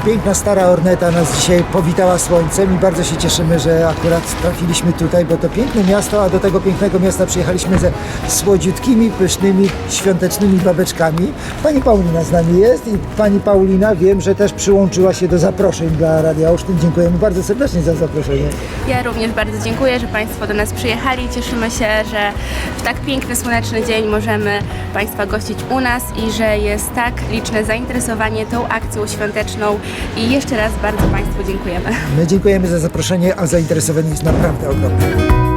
piękna stara Orneta nas dzisiaj powitała słońcem i bardzo się cieszymy, że akurat trafiliśmy tutaj, bo to piękne miasto, a do tego pięknego miasta przyjechaliśmy ze słodziutkimi, pysznymi, świątecznymi babeczkami. Pani Paulina z nami jest i pani Paulina wiem, że też przyłączyła się do zaproszeń dla Radia Olsztyn. Dziękujemy bardzo serdecznie za zaproszenie. Ja również bardzo dziękuję, że Państwo do nas przyjechali. Cieszymy się, że tak piękny, słoneczny dzień możemy Państwa gościć u nas i że jest tak liczne zainteresowanie tą akcją świąteczną. I jeszcze raz bardzo Państwu dziękujemy. My dziękujemy za zaproszenie, a zainteresowanie jest naprawdę ogromne.